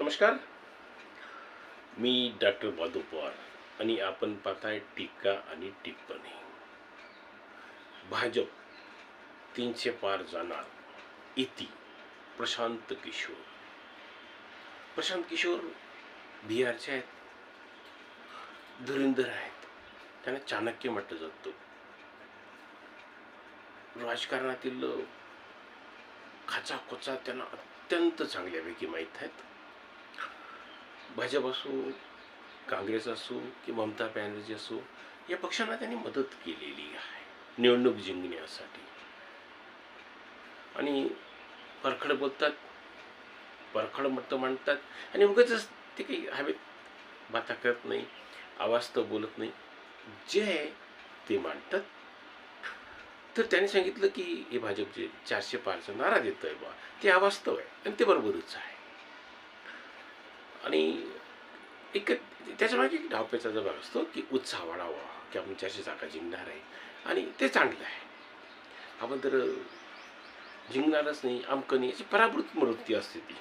नमस्कार. मी डॉक्टर बादू पवार आणि आपण पाहताय टीका आणि टिप्पणी. भाजप तीनशे पार जाणार. इति प्रशांत किशोर. प्रशांत किशोर बिहारचे आहेत. धुरिंदर आहेत. त्यांना चाणक्य म्हटलं जातं. राजकारणातील खाचाखोचा त्यांना अत्यंत चांगल्यापैकी माहीत आहेत. भाजप असो काँग्रेस असो की ममता बॅनर्जी असो या पक्षांना त्यांनी मदत केलेली आहे निवडणूक जिंकण्यासाठी. आणि परखड बोलतात परखड मतं मांडतात आणि उगाच ते काही हवेत बाता करत नाही आवाज तर बोलत नाही. जे आहे ते मांडतात. तर त्यांनी सांगितलं की हे भाजपचे चारशे पारचा नारा देत आहे बा. ते अवास्तव आहे आणि ते बरोबरच आहे. आणि एक त्याच्यामागे एक धावपेचा जबाब असतो की उत्साह वाढावा की आपण चारशे जागा जिंकणार आहे. आणि ते चांगलं आहे. आपण तर जिंकणारच नाही अमकं नाही याची पराभूत वृत्ती असते ती.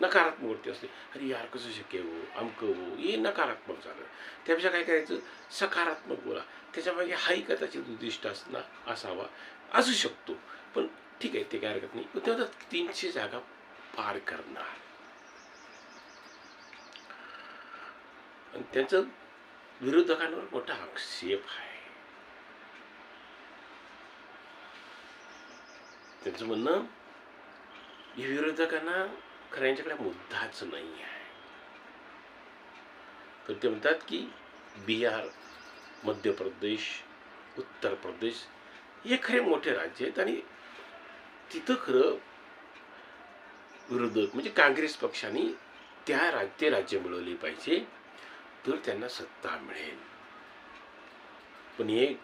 नकारात्मक वृत्ती असते. अरे यार कसं शक्य हो? अमकं हो? हे नकारात्मक झालं. त्यापेक्षा काय करायचं? सकारात्मक बोला. त्याच्यामागे हाही कदाचित उद्दिष्ट असणार असावा असू शकतो. पण ठीक आहे ते काय हरकत नाही. पण तेव्हा तीनशे जागा पार करणार. आणि त्यांचं विरोधकांवर मोठा आक्षेप आहे. त्यांचं म्हणणं या विरोधकांना खरं यांच्याकडे मुद्दाच नाही आहे. तर ते म्हणतात की बिहार मध्य प्रदेश उत्तर प्रदेश हे खरे मोठे राज्य आहेत आणि तिथं खरं विरोधक म्हणजे काँग्रेस पक्षाने त्या राज्य राज्य मिळवले पाहिजे. तर त्यांना सत्ता मिळेल. पण हे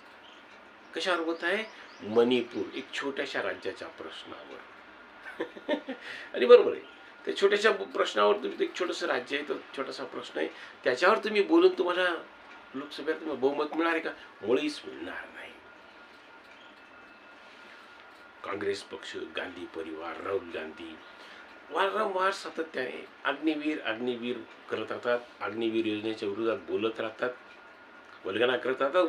कशावर होत आहे? मणिपूर एक छोट्याशा राज्याच्या प्रश्नावर. आणि बरोबर आहे. त्या छोट्याशा प्रश्नावर तुम्ही एक छोटंसं राज्य आहे तो छोटासा प्रश्न आहे. त्याच्यावर तुम्ही बोलून तुम्हाला लोकसभेत तुम्हाला बहुमत मिळणार आहे का? मुळीच मिळणार नाही. काँग्रेस पक्ष गांधी परिवार राहुल गांधी वारंवार सातत्याने अग्निवीर अग्निवीर करत राहतात. अग्निवीर योजनेच्या विरोधात बोलत राहतात. वल्गना करत राहतात.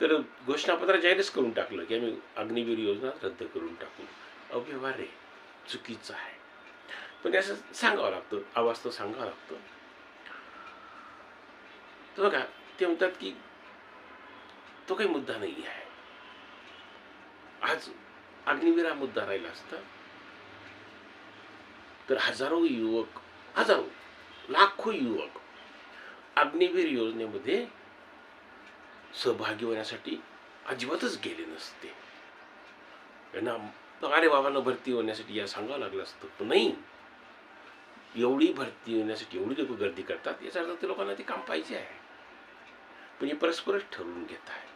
तर घोषणापत्र जाहीरच करून टाकलं की आम्ही अग्निवीर योजना रद्द करून टाकू. अव्यवहार्य चुकीचं आहे. पण असं सांगावं लागतं. आवाज तर सांगावं लागतं. तर बघा ते म्हणतात की तो काही मुद्दा नाही आहे. आज अग्निवीर हा मुद्दा राहिला असता. तर हजारो युवक हजारो लाखो युवक अग्निवीर योजनेमध्ये सहभागी होण्यासाठी अजिबातच गेले नसते. यांना अरे बाबांना भरती होण्यासाठी या सांगावं लागलं असतं पण नाही. एवढी भरती होण्यासाठी एवढी लोक गर्दी करतात याचा अर्थ ते लोकांना ते काम पाहिजे आहे. पण हे परस्परच ठरवून घेत आहेत.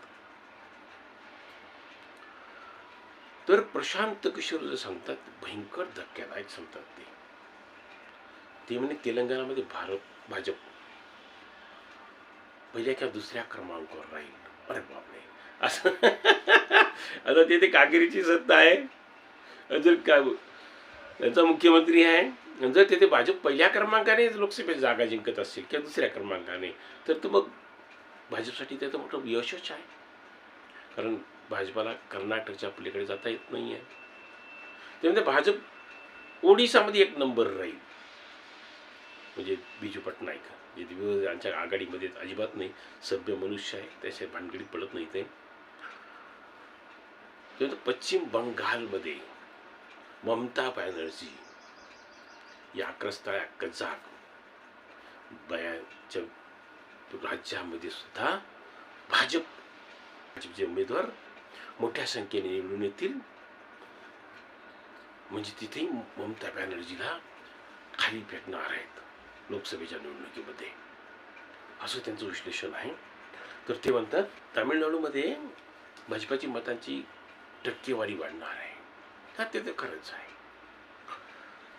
तर प्रशांत किशोर जे सांगतात भयंकर धक्क्यादायक सांगतात ते. ते म्हणे तेलंगणामध्ये भारत भाजप. पहिल्या किंवा दुसऱ्या क्रमांकावर राहील. अरे बापरे. असं. आता तिथे कागिरीची सत्ता आहे. जर का त्यांचा मुख्यमंत्री आहे. जर तेथे भाजप पहिल्या क्रमांकाने लोकसभेत जागा जिंकत असेल किंवा दुसऱ्या क्रमांकाने तर तो मग भाजपसाठी त्याचं मोठं यशच आहे. कारण भाजपाला कर्नाटकच्या पलीकडे जाता येत नाही आहे त्यामध्ये भाजप ओडिशामध्ये एक नंबर राहील. म्हणजे बिजू पटनाईक जे यांच्या आघाडीमध्ये अजिबात नाही सभ्य मनुष्य आहे त्याच्या भानगडीत पडत नाही ते. त्यानंतर पश्चिम बंगालमध्ये ममता बॅनर्जी या अक्रस्ताळ्या कजाक बयाच्या राज्यामध्ये सुद्धा भाजप भाजपचे उमेदवार मोठ्या संख्येने निवडून येतील. म्हणजे तिथेही ममता बॅनर्जीला खाली फेकणार आहेत. लोकसभेच्या निवडणुकीमध्ये. असं त्यांचं विश्लेषण आहे. तर ते म्हणतात तामिळनाडूमध्ये भाजपाची मतांची टक्केवारी वाढणार आहे. हा ते तर खरंच आहे.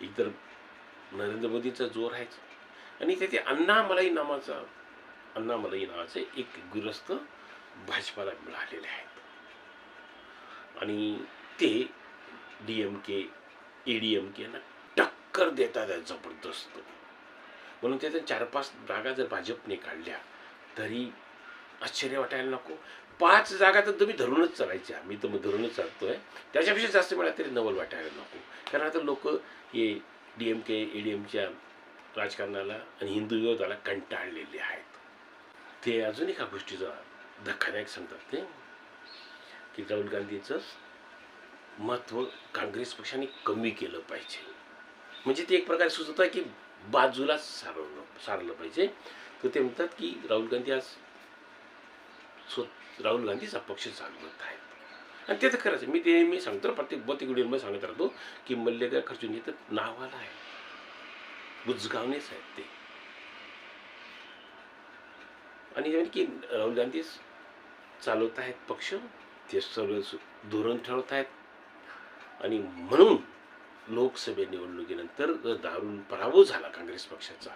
इतर नरेंद्र मोदींचा जोर आहेच. आणि तेथे अण्णामलाई नावाचा अण्णामलाई नावाचे एक गुरस्त भाजपाला मिळालेले आहेत. आणि ते D M K A D M केला टक्कर देतात जबरदस्त. म्हणून त्याच्या चार पाच जागा जर भाजपने काढल्या तरी आश्चर्य वाटायला नको. पाच जागा तर तुम्ही धरूनच चालायच्या मी तर मग धरूनच चालतोय. त्याच्यापेक्षा जास्त मिळालं तरी नवल वाटायला नको. कारण आता लोक हे D M K A D एमच्या राजकारणाला आणि हिंदू विरोधाला कंटाळलेले आहेत. ते अजून एका गोष्टीचा धक्कादायक सांगतात ते की राहुल गांधीचं महत्त्व काँग्रेस पक्षाने कमी केलं पाहिजे. म्हणजे ते एक प्रकारे सुचत आहे की बाजूला सारवलं सारलं पाहिजे. तर ते म्हणतात की राहुल गांधी आज स्व राहुल गांधीचा पक्ष चालवत आहेत आणि ते तर खरंच आहे. मी ते मी सांगतो प्रत्येक बहुतेक व्हिडिओमध्ये सांगत राहतो की मल्लेगा खर्चून हे तर नावाला आहे. बुजगावनेच आहेत ते. आणि की राहुल गांधी चालवत आहेत पक्ष ते सर्व धोरण ठरवत आहेत. आणि म्हणून लोकसभे निवडणुकीनंतर जर दारून पराभव झाला काँग्रेस पक्षाचा.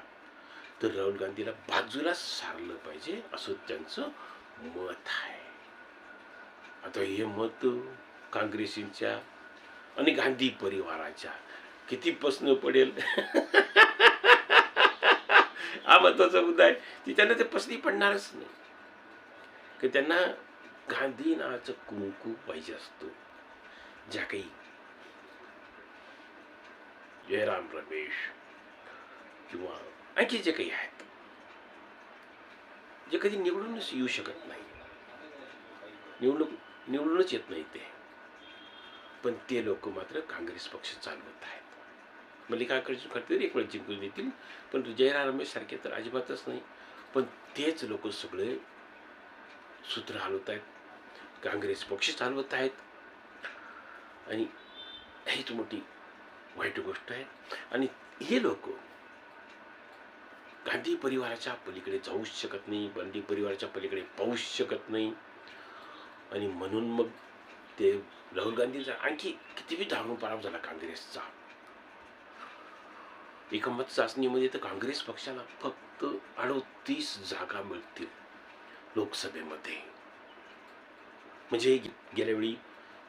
तर राहुल गांधीला बाजूला सारलं पाहिजे असं त्यांचं मत आहे. आता हे मत काँग्रेसींच्या आणि गांधी परिवाराच्या किती प्रश्न पडेल? हा महत्त्वाचा मुद्दा आहे. की त्यांना ते पसनी पडणारच नाही. की त्यांना गांधी नावाचं कुंकू पाहिजे असतो. ज्या काही जयराम रमेश किंवा आणखी जे काही आहेत जे कधी निवडूनच येऊ शकत नाही निवडणूक निवडूनच येत नाही ते पण ते लोक मात्र काँग्रेस पक्ष चालवत आहेत मल्लिकार्जुन खडसे एक वेळ जिंकून येतील पण जयराम रमेश सारखे तर अजिबातच नाही पण तेच लोक सगळे सूत्र हलवत आहेत काँग्रेस पक्ष चालवत आहेत आणि हीच मोठी वाईट गोष्ट आहे. आणि हे लोक गांधी परिवाराच्या पलीकडे जाऊच शकत नाही गांधी परिवाराच्या पलीकडे पाहूच शकत नाही. आणि म्हणून मग ते राहुल गांधींचा आणखी कितीही दारुण पराभव झाला काँग्रेसचा. एकमत चाचणीमध्ये तर काँग्रेस पक्षाला फक्त अडोतीस जागा मिळतील लोकसभेमध्ये. म्हणजे गेल्यावेळी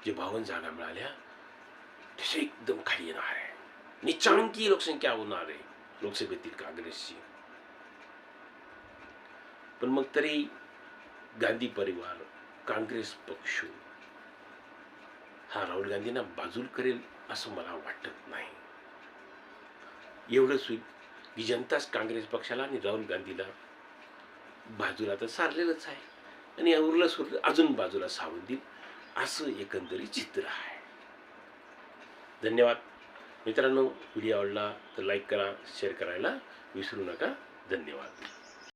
जे बावन्न जागा मिळाल्या तसे एकदम खाली येणार आहे निचांकी लोकसंख्या होणार आहे लोकसभेतील काँग्रेसची पण मग तरी गांधी परिवार काँग्रेस पक्ष हा राहुल गांधींना बाजूल करेल असं मला वाटत नाही एवढंच होईल की जनताच काँग्रेस पक्षाला आणि राहुल गांधीला बाजूला तर सारलेलंच आहे आणि उरलं सुरलं अजून बाजूला सावरून देईल असं एकंदरीत चित्र आहे धन्यवाद. मित्रांनो व्हिडिओ आवडला तर लाईक करा शेअर करायला विसरू नका. धन्यवाद.